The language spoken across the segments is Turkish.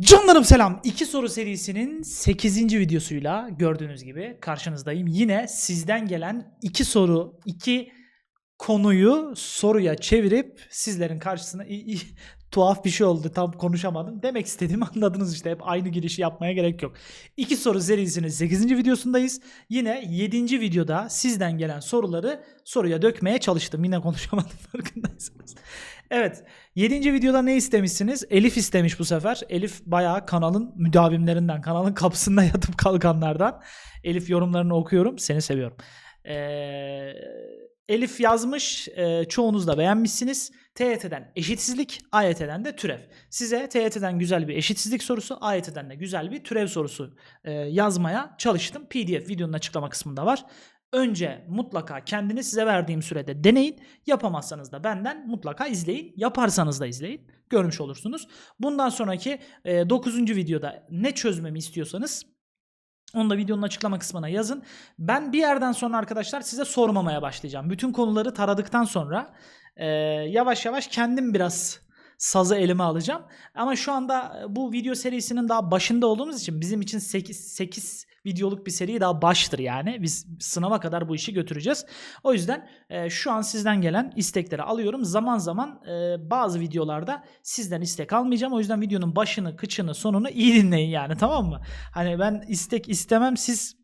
Canlarım selam. İki soru serisinin 8. videosuyla gördüğünüz gibi karşınızdayım. Yine sizden gelen iki soru, iki konuyu soruya çevirip sizlerin karşısına tuhaf bir şey oldu. Tam konuşamadım. Demek istediğimi anladınız işte. Hep aynı girişi yapmaya gerek yok. İki soru serisinin 8. videosundayız. Yine 7. videoda sizden gelen soruları soruya dökmeye çalıştım. Yine konuşamadım farkındaysanız. Evet. 7. videoda ne istemişsiniz? Elif istemiş bu sefer. Elif bayağı kanalın müdavimlerinden, kanalın kapısında yatıp kalkanlardan. Elif yorumlarını okuyorum. Seni seviyorum. Ee, Elif yazmış. e, çoğunuz da beğenmişsiniz. TYT'den eşitsizlik, AYT'den de türev. Size TYT'den güzel bir eşitsizlik sorusu, AYT'den de güzel bir türev sorusu e, yazmaya çalıştım. PDF videonun açıklama kısmında var. Önce mutlaka kendini size verdiğim sürede deneyin. Yapamazsanız da benden mutlaka izleyin. Yaparsanız da izleyin. Görmüş olursunuz. Bundan sonraki 9. videoda ne çözmemi istiyorsanız onu da videonun açıklama kısmına yazın. Ben bir yerden sonra arkadaşlar size sormamaya başlayacağım. Bütün konuları taradıktan sonra e, yavaş yavaş kendim biraz sazı elime alacağım. Ama şu anda e, bu video serisinin daha başında olduğumuz için bizim için 8, 8 videoluk bir seri daha baştır yani. Biz sınava kadar bu işi götüreceğiz. O yüzden e, şu an sizden gelen istekleri alıyorum. Zaman zaman e, bazı videolarda sizden istek almayacağım. O yüzden videonun başını, kıçını, sonunu iyi dinleyin yani tamam mı? Hani ben istek istemem siz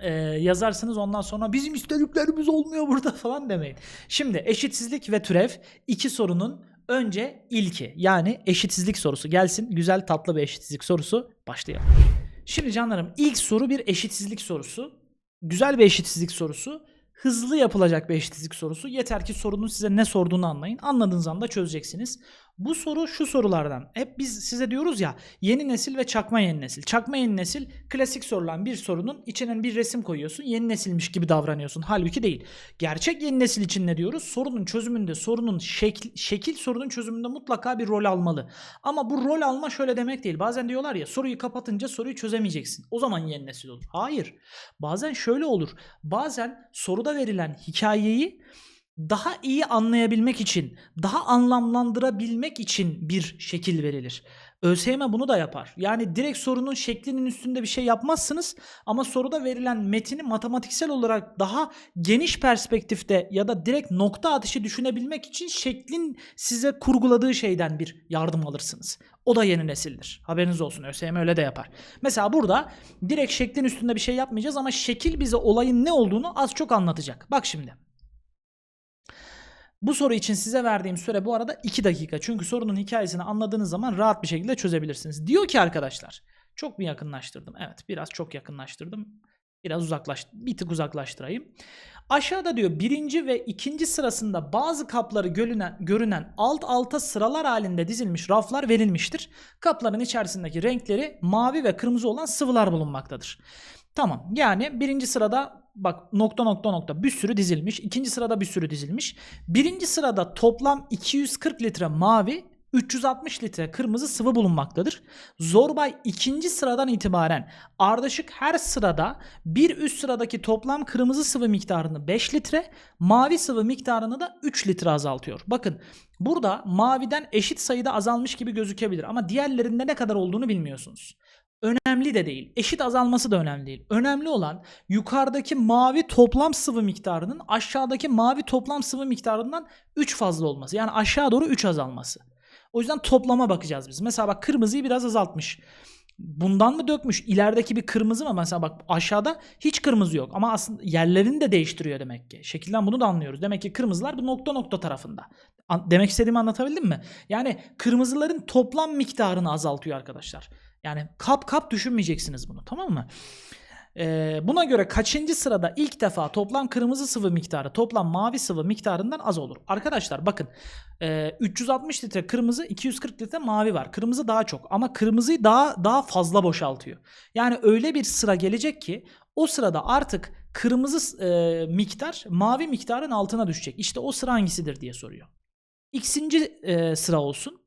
e, yazarsınız ondan sonra bizim istediklerimiz olmuyor burada falan demeyin. Şimdi eşitsizlik ve türev iki sorunun önce ilki yani eşitsizlik sorusu gelsin. Güzel tatlı bir eşitsizlik sorusu başlayalım. Şimdi canlarım ilk soru bir eşitsizlik sorusu. Güzel bir eşitsizlik sorusu. Hızlı yapılacak bir eşitsizlik sorusu. Yeter ki sorunun size ne sorduğunu anlayın. Anladığınız anda çözeceksiniz. Bu soru şu sorulardan. Hep biz size diyoruz ya yeni nesil ve çakma yeni nesil. Çakma yeni nesil klasik sorulan bir sorunun içine bir resim koyuyorsun. Yeni nesilmiş gibi davranıyorsun. Halbuki değil. Gerçek yeni nesil için ne diyoruz? Sorunun çözümünde, sorunun şekil, şekil sorunun çözümünde mutlaka bir rol almalı. Ama bu rol alma şöyle demek değil. Bazen diyorlar ya soruyu kapatınca soruyu çözemeyeceksin. O zaman yeni nesil olur. Hayır. Bazen şöyle olur. Bazen soruda verilen hikayeyi daha iyi anlayabilmek için, daha anlamlandırabilmek için bir şekil verilir. ÖSYM bunu da yapar. Yani direkt sorunun şeklinin üstünde bir şey yapmazsınız ama soruda verilen metini matematiksel olarak daha geniş perspektifte ya da direkt nokta atışı düşünebilmek için şeklin size kurguladığı şeyden bir yardım alırsınız. O da yeni nesildir. Haberiniz olsun ÖSYM öyle de yapar. Mesela burada direkt şeklin üstünde bir şey yapmayacağız ama şekil bize olayın ne olduğunu az çok anlatacak. Bak şimdi. Bu soru için size verdiğim süre bu arada 2 dakika. Çünkü sorunun hikayesini anladığınız zaman rahat bir şekilde çözebilirsiniz. Diyor ki arkadaşlar, çok mu yakınlaştırdım? Evet, biraz çok yakınlaştırdım. Biraz uzaklaş, bir tık uzaklaştırayım. Aşağıda diyor birinci ve ikinci sırasında bazı kapları görünen, görünen alt alta sıralar halinde dizilmiş raflar verilmiştir. Kapların içerisindeki renkleri mavi ve kırmızı olan sıvılar bulunmaktadır. Tamam yani birinci sırada bak nokta nokta nokta bir sürü dizilmiş. İkinci sırada bir sürü dizilmiş. Birinci sırada toplam 240 litre mavi 360 litre kırmızı sıvı bulunmaktadır. Zorbay ikinci sıradan itibaren ardışık her sırada bir üst sıradaki toplam kırmızı sıvı miktarını 5 litre, mavi sıvı miktarını da 3 litre azaltıyor. Bakın burada maviden eşit sayıda azalmış gibi gözükebilir ama diğerlerinde ne kadar olduğunu bilmiyorsunuz. Önemli de değil. Eşit azalması da önemli değil. Önemli olan yukarıdaki mavi toplam sıvı miktarının aşağıdaki mavi toplam sıvı miktarından 3 fazla olması. Yani aşağı doğru 3 azalması. O yüzden toplama bakacağız biz. Mesela bak kırmızıyı biraz azaltmış. Bundan mı dökmüş? İlerideki bir kırmızı mı? Mesela bak aşağıda hiç kırmızı yok. Ama aslında yerlerini de değiştiriyor demek ki. Şekilden bunu da anlıyoruz. Demek ki kırmızılar bu nokta nokta tarafında. Demek istediğimi anlatabildim mi? Yani kırmızıların toplam miktarını azaltıyor arkadaşlar. Yani kap kap düşünmeyeceksiniz bunu tamam mı? Ee, buna göre kaçıncı sırada ilk defa toplam kırmızı sıvı miktarı toplam mavi sıvı miktarından az olur? Arkadaşlar bakın e, 360 litre kırmızı 240 litre mavi var. Kırmızı daha çok ama kırmızıyı daha daha fazla boşaltıyor. Yani öyle bir sıra gelecek ki o sırada artık kırmızı e, miktar mavi miktarın altına düşecek. İşte o sıra hangisidir diye soruyor. X'inci e, sıra olsun.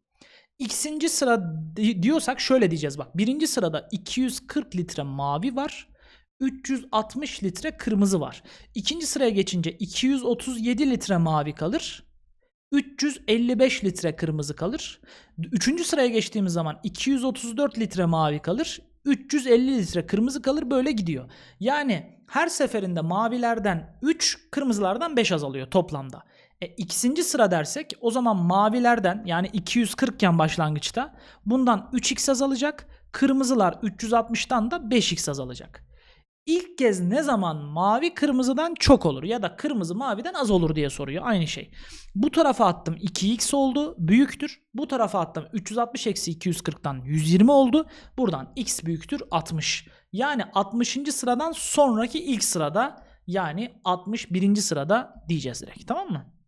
X'inci sıra di- diyorsak şöyle diyeceğiz bak. Birinci sırada 240 litre mavi var. 360 litre kırmızı var. İkinci sıraya geçince 237 litre mavi kalır. 355 litre kırmızı kalır. Üçüncü sıraya geçtiğimiz zaman 234 litre mavi kalır. 350 litre kırmızı kalır böyle gidiyor. Yani her seferinde mavilerden 3, kırmızılardan 5 azalıyor toplamda. E, ikinci sıra dersek o zaman mavilerden yani 240 iken başlangıçta bundan 3x azalacak. Kırmızılar 360'tan da 5x azalacak. İlk kez ne zaman mavi kırmızıdan çok olur ya da kırmızı maviden az olur diye soruyor. Aynı şey. Bu tarafa attım 2x oldu büyüktür. Bu tarafa attım 360 eksi 240'tan 120 oldu. Buradan x büyüktür 60. Yani 60. sıradan sonraki ilk sırada yani 61. sırada diyeceğiz direkt tamam mı?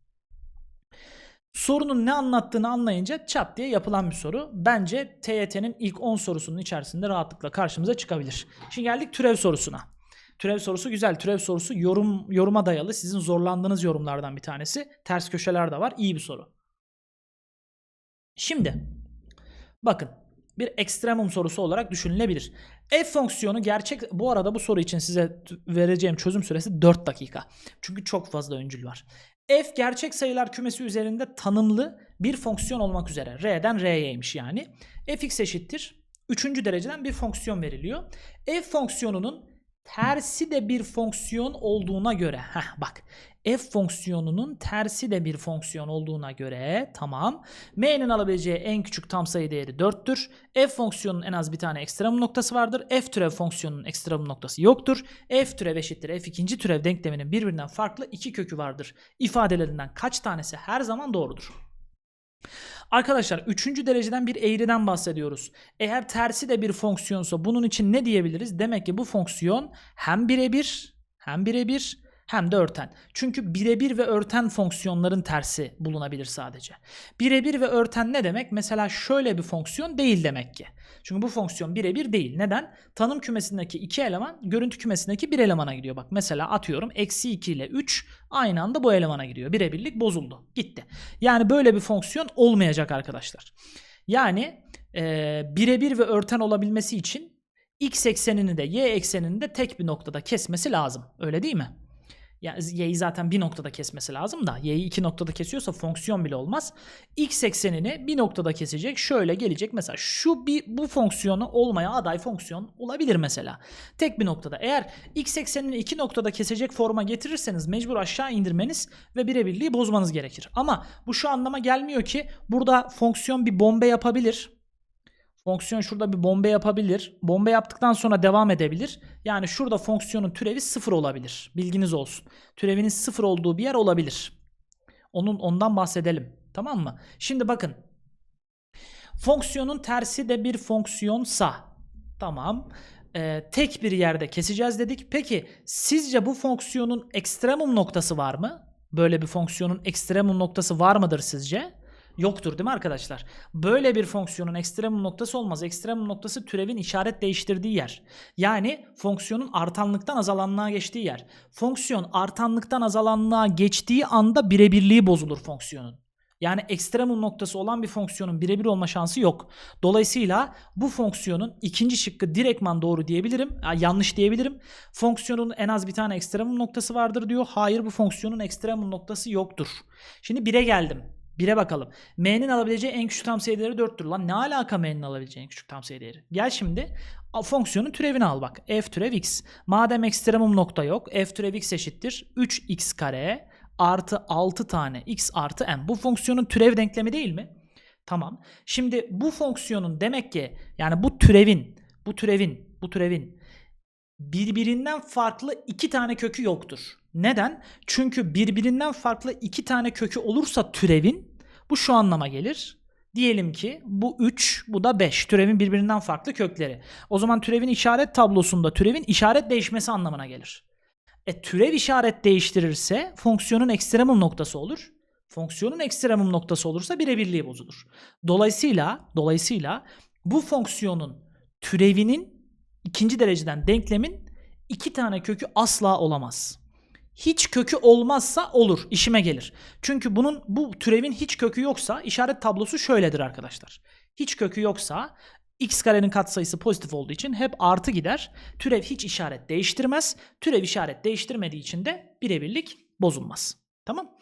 Sorunun ne anlattığını anlayınca çat diye yapılan bir soru. Bence TYT'nin ilk 10 sorusunun içerisinde rahatlıkla karşımıza çıkabilir. Şimdi geldik türev sorusuna. Türev sorusu güzel. Türev sorusu yorum yoruma dayalı. Sizin zorlandığınız yorumlardan bir tanesi. Ters köşeler de var. İyi bir soru. Şimdi bakın bir ekstremum sorusu olarak düşünülebilir. F fonksiyonu gerçek bu arada bu soru için size vereceğim çözüm süresi 4 dakika. Çünkü çok fazla öncül var. F gerçek sayılar kümesi üzerinde tanımlı bir fonksiyon olmak üzere. R'den R'yeymiş yani. fx eşittir. Üçüncü dereceden bir fonksiyon veriliyor. F fonksiyonunun tersi de bir fonksiyon olduğuna göre. Heh bak. F fonksiyonunun tersi de bir fonksiyon olduğuna göre tamam. M'nin alabileceği en küçük tam sayı değeri 4'tür. F fonksiyonunun en az bir tane ekstremum noktası vardır. F türev fonksiyonunun ekstremum noktası yoktur. F türev eşittir F ikinci türev denkleminin birbirinden farklı iki kökü vardır. İfadelerinden kaç tanesi her zaman doğrudur. Arkadaşlar üçüncü dereceden bir eğriden bahsediyoruz. Eğer tersi de bir fonksiyonsa bunun için ne diyebiliriz? Demek ki bu fonksiyon hem birebir hem birebir hem de örten. Çünkü birebir ve örten fonksiyonların tersi bulunabilir sadece. Birebir ve örten ne demek? Mesela şöyle bir fonksiyon değil demek ki. Çünkü bu fonksiyon birebir değil. Neden? Tanım kümesindeki iki eleman görüntü kümesindeki bir elemana gidiyor. Bak mesela atıyorum eksi 2 ile 3 aynı anda bu elemana gidiyor. Birebirlik bozuldu. Gitti. Yani böyle bir fonksiyon olmayacak arkadaşlar. Yani e, birebir ve örten olabilmesi için x eksenini de y eksenini de tek bir noktada kesmesi lazım. Öyle değil mi? Yani y'yi zaten bir noktada kesmesi lazım da y'yi iki noktada kesiyorsa fonksiyon bile olmaz. X eksenini bir noktada kesecek. Şöyle gelecek. Mesela şu bir bu fonksiyonu olmaya aday fonksiyon olabilir mesela. Tek bir noktada. Eğer x eksenini iki noktada kesecek forma getirirseniz mecbur aşağı indirmeniz ve birebirliği bozmanız gerekir. Ama bu şu anlama gelmiyor ki burada fonksiyon bir bombe yapabilir. Fonksiyon şurada bir bombe yapabilir. Bombe yaptıktan sonra devam edebilir. Yani şurada fonksiyonun türevi sıfır olabilir. Bilginiz olsun. Türevinin sıfır olduğu bir yer olabilir. Onun ondan bahsedelim. Tamam mı? Şimdi bakın. Fonksiyonun tersi de bir fonksiyonsa. Tamam. Ee, tek bir yerde keseceğiz dedik. Peki sizce bu fonksiyonun ekstremum noktası var mı? Böyle bir fonksiyonun ekstremum noktası var mıdır sizce? Yoktur değil mi arkadaşlar? Böyle bir fonksiyonun ekstremum noktası olmaz. Ekstremum noktası türevin işaret değiştirdiği yer. Yani fonksiyonun artanlıktan azalanlığa geçtiği yer. Fonksiyon artanlıktan azalanlığa geçtiği anda birebirliği bozulur fonksiyonun. Yani ekstremum noktası olan bir fonksiyonun birebir olma şansı yok. Dolayısıyla bu fonksiyonun ikinci şıkkı direktman doğru diyebilirim. Ya yanlış diyebilirim. Fonksiyonun en az bir tane ekstremum noktası vardır diyor. Hayır bu fonksiyonun ekstremum noktası yoktur. Şimdi 1'e geldim. 1'e bakalım. M'nin alabileceği en küçük tam sayı değeri 4'tür. Lan ne alaka M'nin alabileceği en küçük tam sayı değeri? Gel şimdi fonksiyonun türevini al bak. F türev x. Madem ekstremum nokta yok. F türev x eşittir. 3x kare artı 6 tane x artı m. Bu fonksiyonun türev denklemi değil mi? Tamam. Şimdi bu fonksiyonun demek ki yani bu türevin bu türevin bu türevin birbirinden farklı iki tane kökü yoktur. Neden? Çünkü birbirinden farklı iki tane kökü olursa türevin bu şu anlama gelir. Diyelim ki bu 3, bu da 5. Türevin birbirinden farklı kökleri. O zaman türevin işaret tablosunda türevin işaret değişmesi anlamına gelir. E türev işaret değiştirirse fonksiyonun ekstremum noktası olur. Fonksiyonun ekstremum noktası olursa birebirliği bozulur. Dolayısıyla dolayısıyla bu fonksiyonun türevinin ikinci dereceden denklemin iki tane kökü asla olamaz. Hiç kökü olmazsa olur, işime gelir. Çünkü bunun bu türevin hiç kökü yoksa işaret tablosu şöyledir arkadaşlar. Hiç kökü yoksa x karenin katsayısı pozitif olduğu için hep artı gider. Türev hiç işaret değiştirmez. Türev işaret değiştirmediği için de birebirlik bozulmaz. Tamam?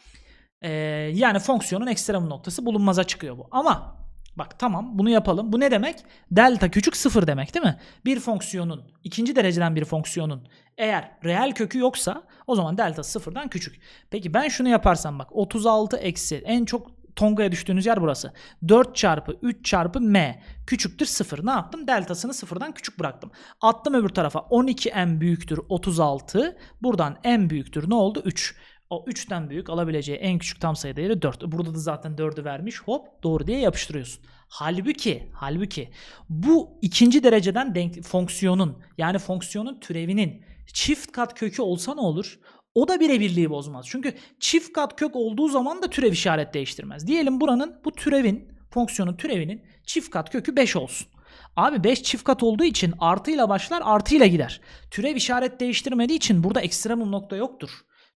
Ee, yani fonksiyonun ekstremum noktası bulunmaza çıkıyor bu. Ama bak tamam bunu yapalım. Bu ne demek? Delta küçük sıfır demek değil mi? Bir fonksiyonun ikinci dereceden bir fonksiyonun eğer reel kökü yoksa o zaman delta sıfırdan küçük. Peki ben şunu yaparsam bak 36 eksi en çok Tonga'ya düştüğünüz yer burası. 4 çarpı 3 çarpı m küçüktür 0. Ne yaptım? Deltasını sıfırdan küçük bıraktım. Attım öbür tarafa 12m büyüktür 36. Buradan m büyüktür ne oldu? 3. O 3'ten büyük alabileceği en küçük tam sayı değeri 4. Burada da zaten 4'ü vermiş. Hop doğru diye yapıştırıyorsun. Halbuki, halbuki bu ikinci dereceden denk fonksiyonun yani fonksiyonun türevinin çift kat kökü olsa ne olur? O da birebirliği bozmaz. Çünkü çift kat kök olduğu zaman da türev işaret değiştirmez. Diyelim buranın bu türevin, fonksiyonun türevinin çift kat kökü 5 olsun. Abi 5 çift kat olduğu için artıyla başlar artıyla gider. Türev işaret değiştirmediği için burada ekstremum nokta yoktur.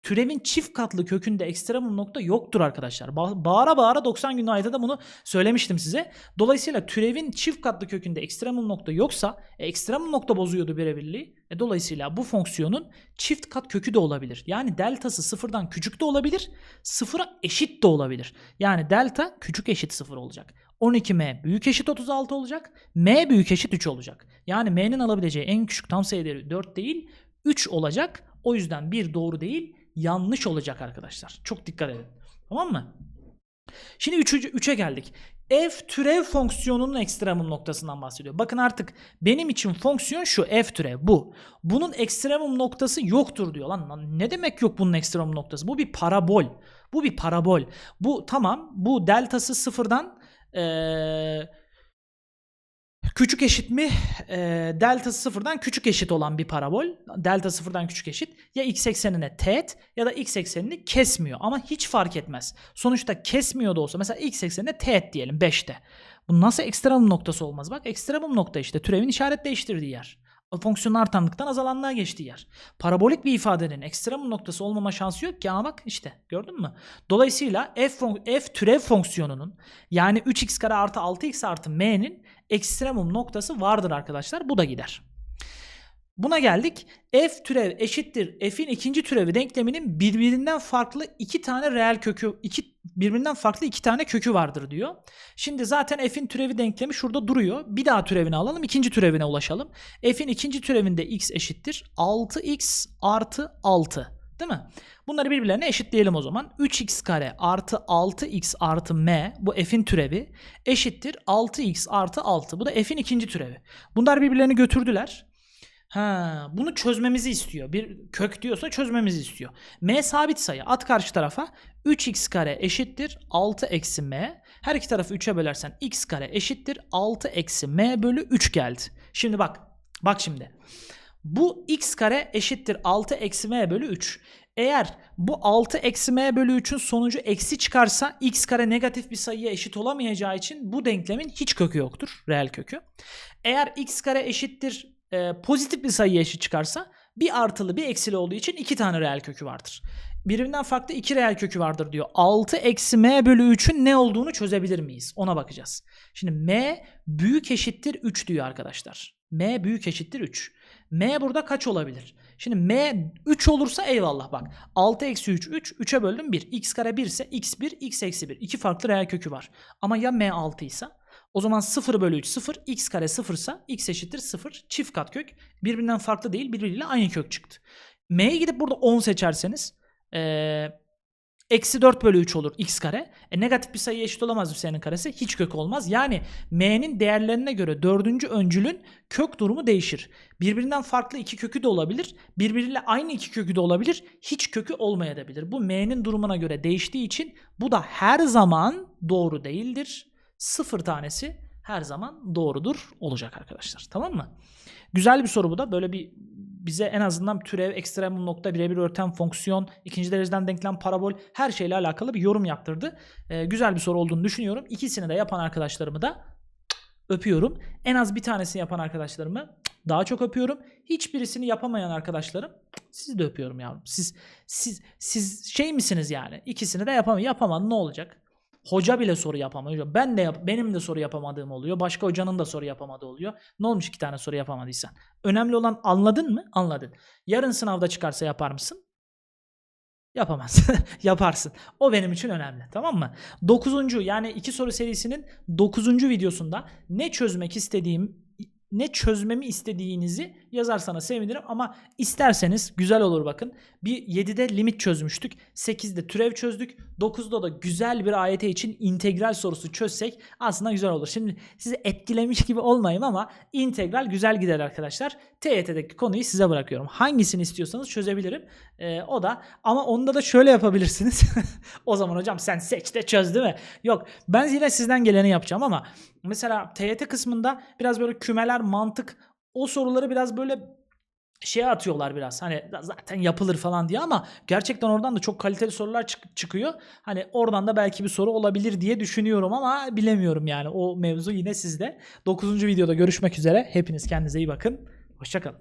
Türevin çift katlı kökünde ekstremum nokta yoktur arkadaşlar. Ba- bağıra bağıra 90 günlük ayda da bunu söylemiştim size. Dolayısıyla türevin çift katlı kökünde ekstremum nokta yoksa e, ekstremum nokta bozuyordu birebirliği. E, dolayısıyla bu fonksiyonun çift kat kökü de olabilir. Yani deltası sıfırdan küçük de olabilir. Sıfıra eşit de olabilir. Yani delta küçük eşit sıfır olacak. 12m büyük eşit 36 olacak. m büyük eşit 3 olacak. Yani m'nin alabileceği en küçük tam sayı değeri 4 değil 3 olacak. O yüzden bir doğru değil yanlış olacak arkadaşlar. Çok dikkat edin. Tamam mı? Şimdi 3'e geldik. F türev fonksiyonunun ekstremum noktasından bahsediyor. Bakın artık benim için fonksiyon şu f türev bu. Bunun ekstremum noktası yoktur diyor. Lan, lan ne demek yok bunun ekstremum noktası? Bu bir parabol. Bu bir parabol. Bu tamam bu deltası sıfırdan ee, küçük eşit mi? E, delta sıfırdan küçük eşit olan bir parabol. Delta sıfırdan küçük eşit. Ya x eksenine teğet ya da x eksenini kesmiyor. Ama hiç fark etmez. Sonuçta kesmiyor da olsa mesela x eksenine teğet diyelim 5'te. Bu nasıl ekstremum noktası olmaz? Bak ekstremum nokta işte türevin işaret değiştirdiği yer. Fonksiyonun artanlıktan azalanlığa geçtiği yer. Parabolik bir ifadenin ekstremum noktası olmama şansı yok ki ama bak işte gördün mü? Dolayısıyla f, f türev fonksiyonunun yani 3x kare artı 6x artı m'nin ekstremum noktası vardır arkadaşlar. Bu da gider. Buna geldik. F türev eşittir f'in ikinci türevi denkleminin birbirinden farklı iki tane reel kökü, iki birbirinden farklı iki tane kökü vardır diyor. Şimdi zaten f'in türevi denklemi şurada duruyor. Bir daha türevini alalım, ikinci türevine ulaşalım. F'in ikinci türevinde x eşittir 6x artı 6. Değil mi? Bunları birbirlerine eşitleyelim o zaman. 3x kare artı 6x artı m bu f'in türevi eşittir 6x artı 6. Bu da f'in ikinci türevi. Bunlar birbirlerini götürdüler. Ha, bunu çözmemizi istiyor. Bir kök diyorsa çözmemizi istiyor. M sabit sayı. At karşı tarafa. 3x kare eşittir 6 eksi m. Her iki tarafı 3'e bölersen x kare eşittir 6 eksi m bölü 3 geldi. Şimdi bak. Bak şimdi. Bu x kare eşittir 6 eksi m bölü 3. Eğer bu 6 eksi m bölü 3'ün sonucu eksi çıkarsa x kare negatif bir sayıya eşit olamayacağı için bu denklemin hiç kökü yoktur. Reel kökü. Eğer x kare eşittir e, pozitif bir sayıya eşit çıkarsa bir artılı bir eksili olduğu için iki tane reel kökü vardır. Birbirinden farklı iki reel kökü vardır diyor. 6 eksi m bölü 3'ün ne olduğunu çözebilir miyiz? Ona bakacağız. Şimdi m büyük eşittir 3 diyor arkadaşlar. m büyük eşittir 3. m burada kaç olabilir? Şimdi m 3 olursa eyvallah bak. 6 eksi 3 3. 3'e böldüm 1. x kare 1 ise x1 x eksi 1. İki farklı reel kökü var. Ama ya m 6 ise o zaman 0 bölü 3 0. X kare 0 ise x eşittir 0. Çift kat kök. Birbirinden farklı değil. Birbiriyle aynı kök çıktı. M'yi gidip burada 10 seçerseniz ee, eksi 4 bölü 3 olur x kare. E, negatif bir sayıya eşit olamaz bu sayının karesi. Hiç kök olmaz. Yani m'nin değerlerine göre dördüncü öncülün kök durumu değişir. Birbirinden farklı iki kökü de olabilir. Birbiriyle aynı iki kökü de olabilir. Hiç kökü olmayabilir. Bu m'nin durumuna göre değiştiği için bu da her zaman doğru değildir sıfır tanesi her zaman doğrudur olacak arkadaşlar. Tamam mı? Güzel bir soru bu da. Böyle bir bize en azından türev, ekstremum nokta, birebir örten fonksiyon, ikinci dereceden denklem, parabol her şeyle alakalı bir yorum yaptırdı. Ee, güzel bir soru olduğunu düşünüyorum. İkisini de yapan arkadaşlarımı da öpüyorum. En az bir tanesini yapan arkadaşlarımı daha çok öpüyorum. Hiçbirisini yapamayan arkadaşlarım sizi de öpüyorum yavrum. Siz siz siz şey misiniz yani? İkisini de yapamıyor. Yapamadın ne olacak? Hoca bile soru yapamıyor. Ben de yap benim de soru yapamadığım oluyor. Başka hocanın da soru yapamadığı oluyor. Ne olmuş iki tane soru yapamadıysan? Önemli olan anladın mı? Anladın. Yarın sınavda çıkarsa yapar mısın? Yapamaz. Yaparsın. O benim için önemli. Tamam mı? Dokuzuncu yani iki soru serisinin dokuzuncu videosunda ne çözmek istediğim ne çözmemi istediğinizi yazarsanız sevinirim ama isterseniz güzel olur bakın. Bir 7'de limit çözmüştük. 8'de türev çözdük. 9'da da güzel bir AYT için integral sorusu çözsek aslında güzel olur. Şimdi sizi etkilemiş gibi olmayayım ama integral güzel gider arkadaşlar. TYT'deki konuyu size bırakıyorum. Hangisini istiyorsanız çözebilirim. Ee, o da ama onda da şöyle yapabilirsiniz. o zaman hocam sen seç de çöz değil mi? Yok ben yine sizden geleni yapacağım ama mesela TYT kısmında biraz böyle kümeler mantık o soruları biraz böyle şeye atıyorlar biraz. Hani zaten yapılır falan diye ama gerçekten oradan da çok kaliteli sorular çık- çıkıyor. Hani oradan da belki bir soru olabilir diye düşünüyorum ama bilemiyorum yani. O mevzu yine sizde. 9. videoda görüşmek üzere. Hepiniz kendinize iyi bakın. Hoşçakalın.